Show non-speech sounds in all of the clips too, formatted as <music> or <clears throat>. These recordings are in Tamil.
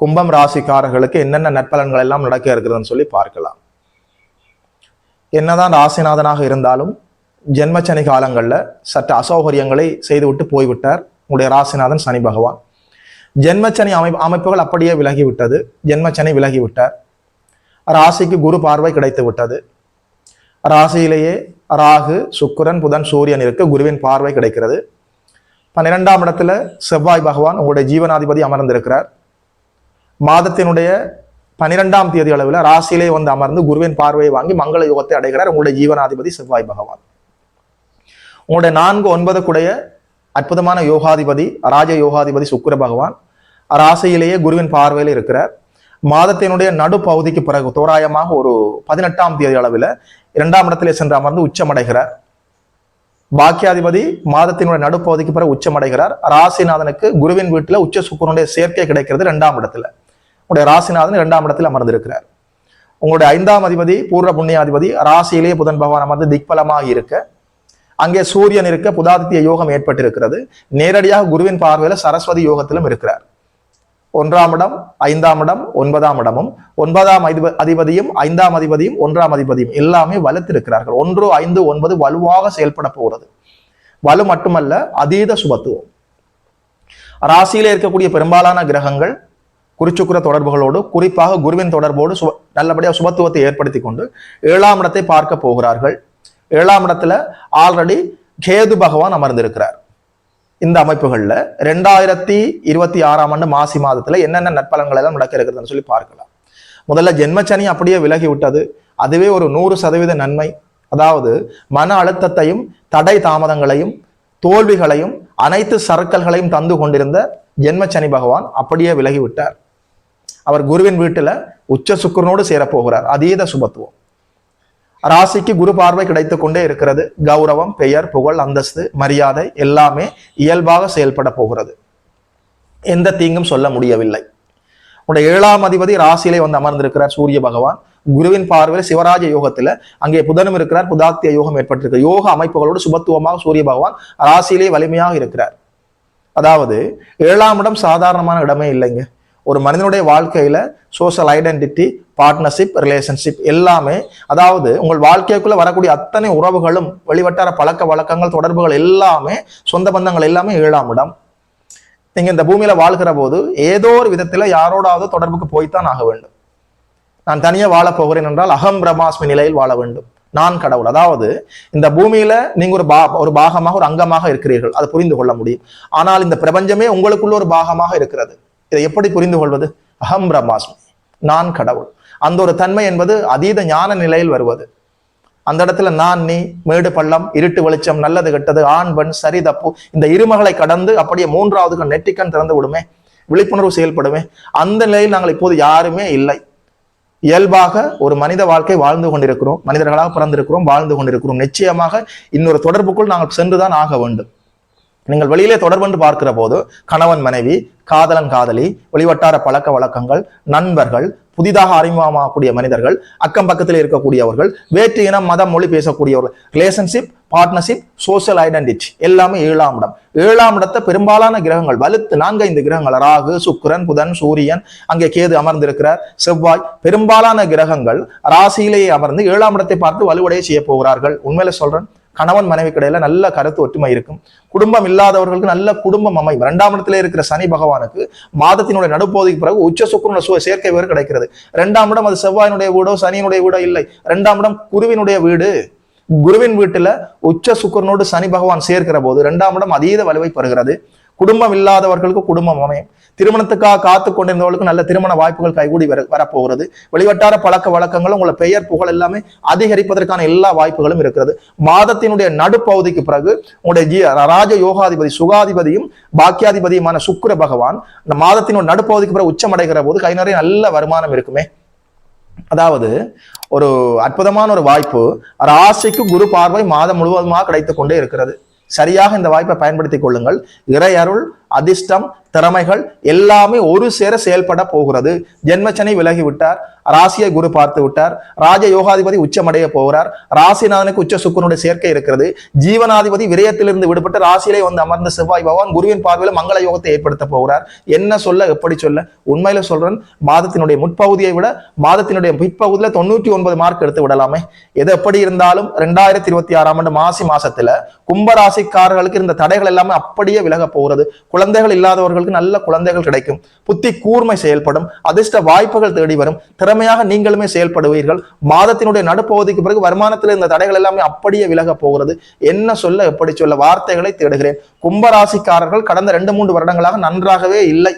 கும்பம் ராசிக்காரர்களுக்கு என்னென்ன நற்பலன்கள் எல்லாம் நடக்க இருக்கிறதுன்னு சொல்லி பார்க்கலாம். என்னதான் ராசிநாதனாக இருந்தாலும் ஜென்மச்சனி காலங்களில் சற்று அசௌகரியங்களை செய்துவிட்டு போய்விட்டார் உங்களுடைய ராசிநாதன் சனி பகவான். ஜென்மச்சனி அமை அமைப்புகள் அப்படியே விலகிவிட்டது. ஜென்மச்சனி விலகிவிட்டார். ராசிக்கு குரு பார்வை கிடைத்து விட்டது ராசியிலேயே ராகு சுக்கிரன் புதன் சூரியன் இருக்கு. குருவின் பார்வை கிடைக்கிறது. பன்னிரெண்டாம் இடத்துல செவ்வாய் பகவான் உங்களுடைய ஜீவனாதிபதி அமர்ந்திருக்கிறார். மாதத்தினுடைய பனிரெண்டாம் தேதி அளவில் ராசியிலே வந்து அமர்ந்து குருவின் பார்வையை வாங்கி மங்கள யுகத்தை அடைகிறார் உங்களுடைய ஜீவனாதிபதி செவ்வாய் பகவான். உங்களுடைய நான்கு ஒன்பதுக்குடைய அற்புதமான யோகாதிபதி ராஜ யோகாதிபதி சுக்கிர பகவான் ராசியிலேயே குருவின் பார்வையில் இருக்கிறார். மாதத்தினுடைய நடுப்பகுதிக்கு பிறகு தோராயமாக ஒரு பதினெட்டாம் தேதி அளவில் இரண்டாம் இடத்திலே சென்று அமர்ந்து உச்சமடைகிறார். பாக்கியாதிபதி மாதத்தினுடைய நடுப்பகுதிக்கு பிறகு உச்சமடைகிறார். ராசிநாதனுக்கு குருவின் வீட்டில் உச்ச சுக்கரனுடைய சேர்க்கை கிடைக்கிறது இரண்டாம் இடத்துல. உங்களுடைய ராசிநாதன் இரண்டாம் இடத்தில் அமர்ந்திருக்கிறார். உங்களுடைய ஐந்தாம் அதிபதி பூர்வ புண்ணியாதிபதி ராசியிலே புதன் பகவான் அமர்ந்து திக்பலமாக இருக்க அங்கே சூரியன் இருக்க புதாதித்ய யோகம் ஏற்பட்டிருக்கிறது. நேரடியாக குருவின் பார்வையில சரஸ்வதி யோகத்திலும் இருக்கிறார். ஒன்றாம் இடம் ஐந்தாம் இடம் ஒன்பதாம் இடமும் ஒன்பதாம் அதிபதியும் ஐந்தாம் அதிபதியும் ஒன்றாம் அதிபதியும் எல்லாமே வலுத்திருக்கிறார்கள். ஒன்று ஐந்து ஒன்பது வலுவாக செயல்பட போகிறது. வலு மட்டுமல்ல அதீத சுபத்துவம். ராசியிலே இருக்கக்கூடிய பெரும்பாலான கிரகங்கள் குறிச்சுக்குற தொடர்புகளோடு குறிப்பாக குருவின் தொடர்போடு சுப நல்லபடியாக சுபத்துவத்தை ஏற்படுத்தி கொண்டு ஏழாம் இடத்தை பார்க்க போகிறார்கள். ஏழாம் இடத்துல ஆல்ரெடி கேது பகவான் அமர்ந்திருக்கிறார். இந்த அமைப்புகளில் ரெண்டாயிரத்தி இருபத்தி ஆறாம் ஆண்டு மாசி மாதத்தில் என்னென்ன நற்பலன்கள் எல்லாம் நடக்க இருக்கிறதுன்னு சொல்லி பார்க்கலாம். முதல்ல ஜென்மச்சனி அப்படியே விலகி விட்டது. அதுவே ஒரு நூறு சதவீத நன்மை. அதாவது மன அழுத்தத்தையும் தடை தாமதங்களையும் தோல்விகளையும் அனைத்து சர்க்கல்களையும் தந்து கொண்டிருந்த ஜென்மச்சனி பகவான் அப்படியே விலகி விட்டார். அவர் குருவின் வீட்டுல உச்ச சுக்கரனோடு சேரப்போகிறார். அதீத சுபத்துவம். ராசிக்கு குரு பார்வை கிடைத்து கொண்டே இருக்கிறது. கௌரவம் பெயர் புகழ் அந்தஸ்து மரியாதை எல்லாமே இயல்பாக செயல்பட போகிறது. எந்த தீங்கும் சொல்ல முடியவில்லை. உடைய ஏழாம் அதிபதி ராசியிலே வந்து அமர்ந்திருக்கிறார் சூரிய பகவான். குருவின் பார்வையில் சிவராஜ யோகத்துல அங்கே புதனும் இருக்கிறார் புதாத்திய யோகம் ஏற்பட்டிருக்கு. யோக அமைப்புகளோடு சுபத்துவமாக சூரிய பகவான் ராசியிலே வலிமையாக இருக்கிறார். அதாவது ஏழாம் இடம் சாதாரணமான இடமே இல்லைங்க. ஒரு மனிதனுடைய வாழ்க்கையில் சோஷியல் ஐடென்டிட்டி பார்ட்னர்ஷிப் ரிலேஷன்ஷிப் எல்லாமே அதாவது உங்கள் வாழ்க்கைக்குள்ள வரக்கூடிய அத்தனை உறவுகளும் வெளிவட்டார பழக்க வழக்கங்கள் தொடர்புகள் எல்லாமே சொந்த பந்தங்கள் எல்லாமே ஏழாம் இடம். நீங்கள் இந்த பூமியில் வாழ்கிற போது ஏதோ ஒரு விதத்தில் யாரோடாவது தொடர்புக்கு போய்த்தான் ஆக வேண்டும். நான் தனியாக வாழப் போகிறேன் என்றால் அகம் பிரமாஸ்மி நிலையில் வாழ வேண்டும். நான் கடவுள். அதாவது இந்த பூமியில நீங்க ஒரு பா ஒரு பாகமாக ஒரு அங்கமாக இருக்கிறீர்கள். அதை புரிந்து கொள்ள முடியும். ஆனால் இந்த பிரபஞ்சமே உங்களுக்குள்ள ஒரு பாகமாக இருக்கிறது. இதை எப்படி புரிந்து கொள்வது? அகம் பிரம்மாஸ்மி. நான் கடவுள். அந்த ஒரு தன்மை என்பது அதீத ஞான நிலையில் வருவது. அந்த இடத்துல நான் நீ மேடு பள்ளம் இருட்டு வெளிச்சம் நல்லது கெட்டது ஆண் பெண் சரி தப்பு இந்த இருமகளை கடந்து அப்படியே மூன்றாவது நெட்டிக்கண் திறந்து விடுமே விழிப்புணர்வு செயல்படுமே அந்த நிலையில் நாங்கள் இப்போது யாருமே இல்லை. இயல்பாக ஒரு மனித வாழ்க்கை வாழ்ந்து கொண்டிருக்கிறோம் மனிதர்களாக பிறந்திருக்கிறோம் வாழ்ந்து கொண்டிருக்கிறோம். நிச்சயமாக இன்னொரு தொடர்புக்குள் நாங்கள் சென்றுதான் ஆக வேண்டும். நீங்கள் வெளியிலே தொடர்பு பார்க்கிற போது கணவன் மனைவி காதலன் காதலி வெளிவட்டார பழக்க வழக்கங்கள் நண்பர்கள் புதிதாக அறிமுகமாகக்கூடிய மனிதர்கள் அக்கம் பக்கத்தில் இருக்கக்கூடியவர்கள் வேற்று இனம் மதம் மொழி பேசக்கூடியவர்கள் ரிலேஷன்ஷிப் பார்ட்னர்ஷிப் சோசியல் ஐடென்டிட்டி எல்லாமே ஏழாம் இடம். ஏழாம் இடத்தை பெரும்பாலான கிரகங்கள் வலுத்து நான்கு ஐந்து கிரகங்கள் ராகு சுக்கிரன் புதன் சூரியன் அங்கே கேது அமர்ந்திருக்கிறார் செவ்வாய் பெரும்பாலான கிரகங்கள் ராசியிலேயே அமர்ந்து ஏழாம் இடத்தை பார்த்து வலுவடைய செய்ய போகிறார்கள். உண்மையில சொல்றேன் கணவன் மனைவி கடையில நல்ல கருத்து ஒற்றுமை இருக்கும். குடும்பம் இல்லாதவர்களுக்கு நல்ல குடும்பம் அமையும் இரண்டாம் இடத்துல இருக்கிற சனி பகவானுக்கு மாதத்தினுடைய நடுப்பகுதிக்கு பிறகு உச்ச சுக்கரனுடைய சுவ சேர்க்கை வேறு கிடைக்கிறது. இரண்டாம் இடம் அது செவ்வாயினுடைய வீடோ சனியினுடைய வீடோ இல்லை. இரண்டாம் இடம் குருவினுடைய வீடு. குருவின் வீட்டுல உச்ச சுக்கரனோடு சனி பகவான் சேர்க்கிற போது இரண்டாம் இடம் அதீத வலுவை பெறுகிறது. குடும்பம் இல்லாதவர்களுக்கு குடும்பம் அமையும். திருமணத்துக்காக காத்து கொண்டிருந்தவர்களுக்கு நல்ல திருமண வாய்ப்புகள் கைகூடி வர வரப்போகிறது. வெளிவட்டார பழக்க வழக்கங்கள் உங்களை பெயர் புகழ் எல்லாமே அதிகரிப்பதற்கான எல்லா வாய்ப்புகளும் இருக்கிறது. மாதத்தினுடைய நடுப்பகுதிக்கு பிறகு உங்களுடைய ராஜ யோகாதிபதி சுகாதிபதியும் பாக்கியாதிபதியுமான சுக்கிர பகவான் இந்த மாதத்தினுடைய நடுப்பகுதிக்கு பிறகு உச்சமடைகிற போது கை நிறைய நல்ல வருமானம் இருக்குமே. அதாவது ஒரு அற்புதமான ஒரு வாய்ப்பு ராசிக்கு குரு பார்வை மாதம் முழுவதுமாக கிடைத்து கொண்டே இருக்கிறது. சரியாக இந்த வாய்ப்பை பயன்படுத்திக் கொள்ளுங்கள். இறை அருள் அதிர்ஷ்டம் திறமைகள் எல்லாமே ஒரு சேர செயல்பட போகிறது. ஜென்மச்சனை விலகி விட்டார் ராசியை குரு பார்த்து விட்டார். ராஜ யோகாதிபதி உச்சமடைய போகிறார். ராசிநாதனுக்கு உச்ச சுக்கரனுடைய சேர்க்கை இருக்கிறது. ஜீவனாதிபதி விரயத்திலிருந்து விடுபட்டு ராசியிலே வந்து அமர்ந்த செவ்வாய் பகவான் குருவின் பார்வையில் மங்கள யோகத்தை ஏற்படுத்த போகிறார். என்ன சொல்ல எப்படி சொல்ல? உண்மையில சொல்றேன் மாதத்தினுடைய முற்பகுதியை விட மாதத்தினுடைய பிற்பகுதியில் தொண்ணூற்றி ஒன்பது மார்க் எடுத்து விடலாமே. எது எப்படி இருந்தாலும் ரெண்டாயிரத்தி இருபத்தி ஆறாம் ஆண்டு மாசி மாசத்துல கும்பராசிக்காரர்களுக்கு இருந்த தடைகள் எல்லாமே அப்படியே விலக போகிறது. குழந்தைகள் இல்லாதவர்களுக்கு நல்ல குழந்தைகள் கிடைக்கும். புத்தி கூர்மை செயல்படும். அதிர்ஷ்ட வாய்ப்புகள் தேடி வரும். திறமையாக நீங்களுமே செயல்படுவீர்கள். மாதத்தினுடைய நடுப்பகுதிக்கு பிறகு வருமானத்தில் இருந்த தடைகள் எல்லாமே அப்படியே விலக போகிறது. என்ன சொல்ல எப்படி சொல்ல வார்த்தைகளை தேடுகிறேன். கும்பராசிக்காரர்கள் கடந்த ரெண்டு மூன்று வருடங்களாக நன்றாகவே இல்லை.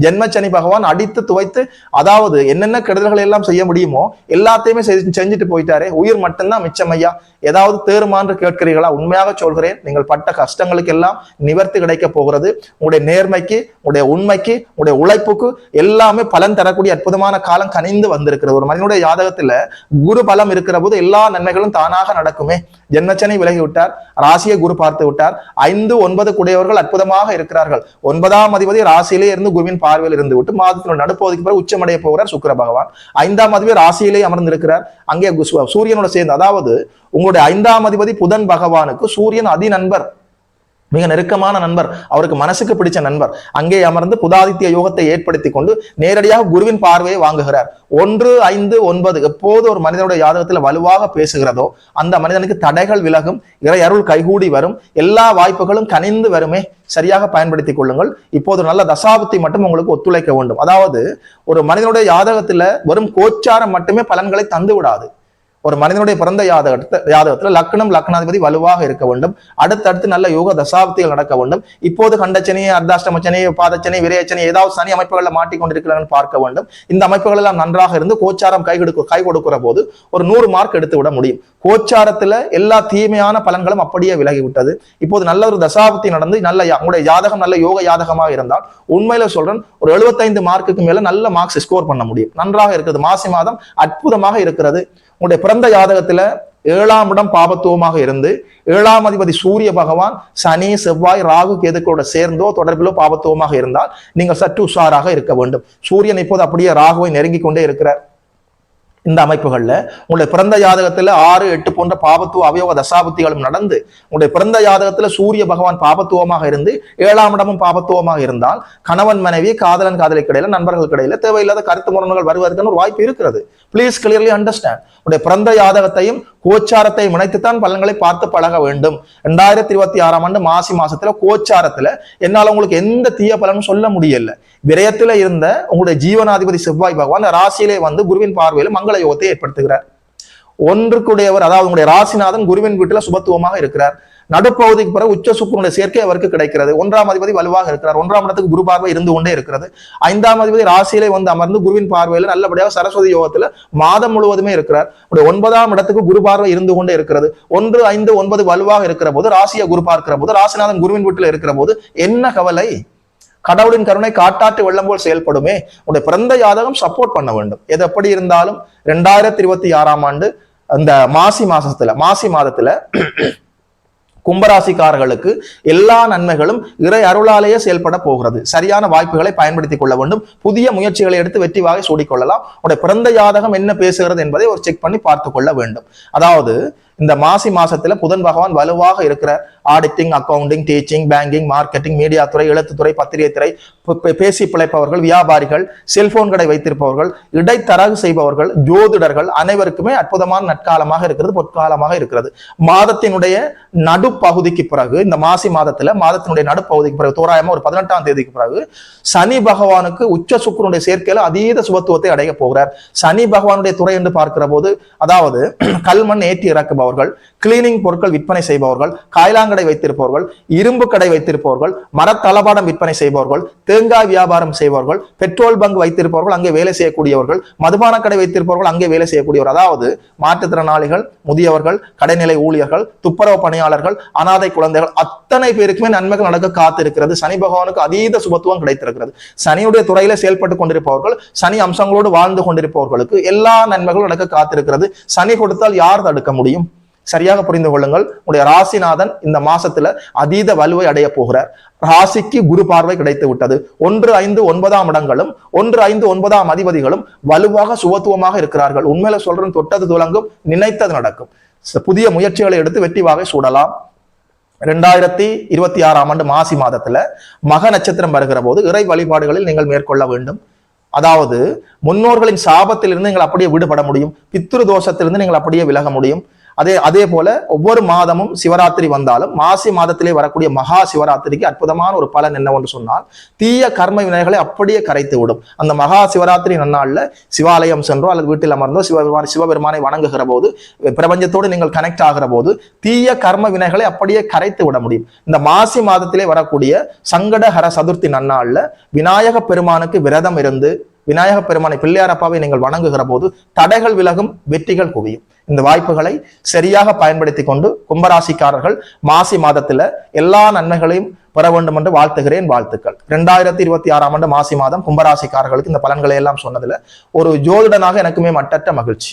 ஜென்மச்சனி பகவான் அடித்து துவைத்து அதாவது என்னென்ன கெடுதல்களை எல்லாம் செய்ய முடியுமோ எல்லாத்தையுமே செஞ்சு- செஞ்சுட்டு போயிட்டாரே. உயிர் மட்டும்தான் மிச்சம் ஐயா. ஏதாவது தேறுமான்று கேட்கிறீர்களா? உண்மையாக சொல்கிறேன். நீங்கள் பட்ட கஷ்டங்களுக்கு எல்லாம் நிவர்த்தி கிடைக்க போகிறது. உங்களுடைய நேர்மைக்கு உங்களுடைய உண்மைக்கு உங்களுடைய உழைப்புக்கு எல்லாமே பலன் தரக்கூடிய அற்புதமான காலம் கனிந்து வந்திருக்கிறது. ஒரு மனிதனுடைய ஜாதகத்துல குரு பலம் இருக்கிற போது எல்லா நன்மைகளும் தானாக நடக்குமே. ஜென்மச்சனை விலகி விட்டார் ராசியை குரு பார்த்து விட்டார். ஐந்து ஒன்பது குடையவர்கள் அற்புதமாக இருக்கிறார்கள். ஒன்பதாம் அதிபதி ராசியிலே இருந்து குருவின் பார்வையில் இருந்து விட்டு மாதத்தினுடைய நடுப்பகுதிக்கு பிறகு உச்சமடைய போகிறார் சுக்கர பகவான். ஐந்தாம் அதிபதி ராசியிலே அமர்ந்திருக்கிறார். அங்கே சூரியனோட சேர்ந்து அதாவது உங்களுடைய ஐந்தாம் அதிபதி புதன் பகவானுக்கு சூரியன் அதி நண்பர் மிக நெருக்கமான நண்பர் அவருக்கு மனசுக்கு பிடிச்ச நண்பர். அங்கே அமர்ந்து புதாதித்ய யோகத்தை ஏற்படுத்தி கொண்டு நேரடியாக குருவின் பார்வையை வாங்குகிறார். ஒன்று ஐந்து ஒன்பது எப்போது ஒரு மனிதனுடைய ஜாதகத்தில் வலுவாக பேசுகிறதோ அந்த மனிதனுக்கு தடைகள் விலகும் இறை அருள் கைகூடி வரும் எல்லா வாய்ப்புகளும் கனிந்து வருமே சரியாக பயன்படுத்திக் கொள்ளுங்கள். இப்போது நல்ல தசாபத்தை மட்டும் உங்களுக்கு ஒத்துழைக்க வேண்டும். அதாவது ஒரு மனிதனுடைய யாதகத்தில் வெறும் கோச்சாரம் மட்டுமே பலன்களை தந்து விடாது ஒரு மனிதனுடைய பிறந்த ஜாதகத்தை ஜாதகத்தில் லக்னம் லக்னாதிபதி வலுவாக இருக்க வேண்டும். அடுத்தடுத்து நல்ல யோக தசாப்திகள் நடக்க வேண்டும். இப்போது கண்டச்சனை அர்த்தாஷ்டமச்சனி பாதச்சனை விரையச்சனை ஏதாவது சனி அமைப்புகளில் மாட்டிக்கொண்டிருக்கிறார்கள் பார்க்க வேண்டும். இந்த அமைப்புகள் எல்லாம் நன்றாக இருந்து கோச்சாரம் கை கொடுக்க கை கொடுக்கிற போது ஒரு நூறு மார்க் எடுத்து விட முடியும். கோச்சாரத்தில் எல்லா தீமையான பலன்களும் அப்படியே விலகி விட்டது. இப்போது நல்ல ஒரு தசாப்தி நடந்து நல்ல யா- உங்களுடைய ஜாதகம் நல்ல யோக ஜாதகமாக இருந்தால் உண்மையில சொல்றேன் ஒரு 75 மார்க்குக்கு மேல நல்ல மார்க்ஸ் ஸ்கோர் பண்ண முடியும். நன்றாக இருக்கிறது. மாசி மாதம் அற்புதமாக இருக்கிறது. உங்களுடைய பிறந்த ஜாதகத்துல ஏழாம் இடம் பாபத்துவமாக இருந்து ஏழாம் அதிபதி சூரிய பகவான் சனி செவ்வாய் ராகு கேதுக்களோட சேர்ந்தோ தொடர்பிலோ பாபத்துவமாக இருந்தால் நீங்கள் சற்று உஷாராக இருக்க வேண்டும். சூரியன் இப்போது அப்படியே ராகுவை நெருங்கி கொண்டே இருக்கிறார். இந்த அமைப்புகளில் உங்களுடைய பிறந்த ஜாதகத்தில் ஆறு எட்டு போன்ற பாபத்துவ அவயோக தசாபுத்திகளும் நடந்து உங்களுடைய பிறந்த ஜாதகத்தில் சூரிய பகவான் பாபத்துவமாக இருந்து ஏழாம் இடமும் பாபத்துவமாக இருந்தால் கணவன் மனைவி காதலன் காதலிக்கு இடையில நண்பர்களுக்கு இடையில தேவையில்லாத கருத்து முரண்கள் வருவதற்கான ஒரு வாய்ப்பு இருக்கிறது. ப்ளீஸ் கிளியர்லி அண்டர்ஸ்டாண்ட் உங்களுடைய பிறந்த ஜாதகத்தையும் கோச்சாரத்தை முனைத்துத்தான் பலன்களை பார்த்து பழக வேண்டும். ரெண்டாயிரத்தி இருபத்தி ஆறாம் ஆண்டு மாசி மாசத்துல கோச்சாரத்துல என்னால உங்களுக்கு எந்த தீய பலனும் சொல்ல முடியல. விரயத்துல இருந்த உங்களுடைய ஜீவனாதிபதி செவ்வாய் பகவான் ராசியிலே வந்து குருவின் பார்வையில் மங்கள யோகத்தை ஏற்படுத்துகிறார். ஒன்றுக்குடையவர் அதாவது உங்களுடைய ராசிநாதன் குருவின் வீட்டுல சுபத்துவமாக இருக்கிறார். நடுப்பகுதிக்கு பிறகு உச்ச சுக்கரனுடைய சேர்க்கை அவருக்கு கிடைக்கிறது. ஒன்றாம் அதிபதி வலுவாக இருக்கிறார். ஒன்றாம் இடத்துக்கு குரு பார்வை இருந்து கொண்டே இருக்கிறது. ஐந்தாம் அதிபதி ராசியிலே வந்து அமர்ந்து குருவின் பார்வையில நல்லபடியாக சரஸ்வதி யோகத்துல மாதம் முழுவதுமே இருக்கிறார். ஒன்பதாம் இடத்துக்கு குரு பார்வை இருந்து கொண்டே இருக்கிறது. ஒன்று ஐந்து ஒன்பது வலுவாக இருக்கிற போது ராசியை குரு பார்க்கிற போது ராசிநாதன் குருவின் வீட்டில் இருக்கிற போது என்ன கவலை? கடவுளின் கருணை காட்டாற்று வெள்ளம் போல் செயல்படுமே. உடைய பிறந்த ஜாதகம் சப்போர்ட் பண்ண வேண்டும். எது எப்படி இருந்தாலும் ரெண்டாயிரத்தி இருபத்தி ஆறாம் ஆண்டு அந்த மாசி மாசத்துல மாசி மாதத்துல கும்பராசிக்காரர்களுக்கு எல்லா நன்மைகளும் இறை அருளாலேயே செயல்பட போகிறது. சரியான வாய்ப்புகளை பயன்படுத்திக் கொள்ள வேண்டும். புதிய முயற்சிகளை எடுத்து வெற்றிவாக சூடிக்கொள்ளலாம் உடைய பிறந்த ஜாதகம் என்ன பேசுகிறது என்பதை ஒரு செக் பண்ணி பார்த்து கொள்ள வேண்டும். அதாவது இந்த மாசி மாசத்துல புதன் பகவான் வலுவாக இருக்கிற auditing accounting teaching banking marketing media துறை எழுத்துத்துறை பத்திரிகை துறை பேசி பிழைப்பவர்கள் வியாபாரிகள் செல்போன் கடை வைத்திருப்பவர்கள் இடைத்தரகு செய்பவர்கள் ஜோதிடர்கள் அனைவருக்குமே அற்புதமான நற்காலமாக இருக்கிறது பொற்காலமாக இருக்கிறது. மாதத்தினுடைய நடுப்பகுதிக்கு பிறகு இந்த மாசி மாதத்துல மாதத்தினுடைய நடுப்பகுதிக்கு பிறகு தோராயமா ஒரு பதினெட்டாம் தேதிக்கு பிறகு சனி பகவானுக்கு உச்ச சுக்கரனுடைய சேர்க்கையில அதீத சுபத்துவத்தை அடைய போகிறார். சனி பகவானுடைய துறை என்று பார்க்கிற போது அதாவது <clears throat> கல்மண் ஏற்றி இறக்குபவர் செய்பவர்கள் கிளீனிங் பொருட்கள் விற்பனை செய்பவர்கள் காய்லாங்கடை வைத்திருப்பவர்கள் இரும்பு கடை வைத்திருப்பவர்கள் மரத்தளபாடம் விற்பனை செய்பவர்கள் தேங்காய் வியாபாரம் செய்பவர்கள் பெட்ரோல் பங்க் வைத்திருப்பவர்கள் அங்கே வேலை செய்யக்கூடியவர்கள் மதுபான கடை வைத்திருப்பவர்கள் அங்கே வேலை செய்யக்கூடியவர். அதாவது மாற்றுத்திறனாளிகள் முதியவர்கள் கடைநிலை ஊழியர்கள் துப்புரவு பணியாளர்கள் அனாதை குழந்தைகள் அத்தனை பேருக்குமே நன்மைகள் நடக்க காத்திருக்கிறது. சனி பகவானுக்கு அதீத சுபத்துவம் கிடைத்திருக்கிறது. சனியுடைய துறையில செயல்பட்டு கொண்டிருப்பவர்கள் சனி அம்சங்களோடு வாழ்ந்து கொண்டிருப்பவர்களுக்கு எல்லா நன்மைகளும் நடக்க காத்திருக்கிறது. சனி கொடுத்தால் யார் தடுக்க முடியும்? சரியாக புரிந்து கொள்ளுங்கள். உங்களுடைய ராசிநாதன் இந்த மாசத்துல அதீத வலுவை அடைய போகிறார். ராசிக்கு குரு பார்வை கிடைத்து விட்டது. ஒன்று ஐந்து ஒன்பதாம் இடங்களும் ஒன்று ஐந்து ஒன்பதாம் அதிபதிகளும் வலுவாக சுபத்துவமாக இருக்கிறார்கள். உண்மையில சொல்றேன் தொட்டது துலங்கும் நினைத்தது நடக்கும். புதிய முயற்சிகளை எடுத்து வெற்றிவாக சூடலாம். ரெண்டாயிரத்தி இருபத்தி ஆறாம் ஆண்டு மாசி மாதத்துல மக நட்சத்திரம் வருகிற போது இறை வழிபாடுகளில் நீங்கள் மேற்கொள்ள வேண்டும். அதாவது முன்னோர்களின் சாபத்திலிருந்து நீங்கள் அப்படியே விடுபட முடியும். பித்ரு தோஷத்திலிருந்து நீங்கள் அப்படியே விலக முடியும். அதே அதே போல ஒவ்வொரு மாதமும் சிவராத்திரி வந்தாலும் மாசி மாதத்திலே வரக்கூடிய மகா சிவராத்திரிக்கு அற்புதமான ஒரு பலன் என்னவென்று சொன்னால் தீய கர்ம வினைகளை அப்படியே கரைத்து விடும். அந்த மகா சிவராத்திரி நன்னாளில் சிவாலயம் சென்றோ அல்லது வீட்டில் அமர்ந்தோ சிவபெருமான் சிவபெருமானை வணங்குகிற போது பிரபஞ்சத்தோடு நீங்கள் கனெக்ட் ஆகிற போது தீய கர்ம வினைகளை அப்படியே கரைத்து விட முடியும். இந்த மாசி மாதத்திலே வரக்கூடிய சங்கடஹர சதுர்த்தி நன்னாளில் விநாயக பெருமானுக்கு விரதம் இருந்து விநாயக பெருமானை பிள்ளையாரப்பாவை நீங்கள் வணங்குகிற போது தடைகள் விலகும் வெற்றிகள் குவியும். இந்த வாய்ப்புகளை சரியாக பயன்படுத்தி கொண்டு கும்பராசிக்காரர்கள் மாசி மாதத்துல எல்லா நன்மைகளையும் பெற வேண்டும் என்று வாழ்த்துகிறேன் வாழ்த்துக்கள். ரெண்டாயிரத்தி இருபத்தி ஆறாம் ஆண்டு மாசி மாதம் கும்பராசிக்காரர்களுக்கு இந்த பலன்களை எல்லாம் சொன்னதுல ஒரு ஜோதிடனாக எனக்குமே மட்டற்ற மகிழ்ச்சி.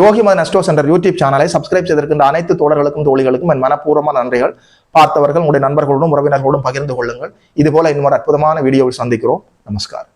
யோகி மத அஸ்ட்ரோ என்ற யூடியூப் சேனலை சப்ஸ்கிரைப் செய்திருக்கின்ற அனைத்து தோழர்களுக்கும் தோழிகளுக்கும் என் மனப்பூர்வமான நன்றிகள். பார்த்தவர்கள் உங்களுடைய நண்பர்களோடும் உறவினர்களோடும் பகிர்ந்து கொள்ளுங்கள். இது போல இன்னொரு அற்புதமான வீடியோவில் சந்திக்கிறோம். நமஸ்காரம்.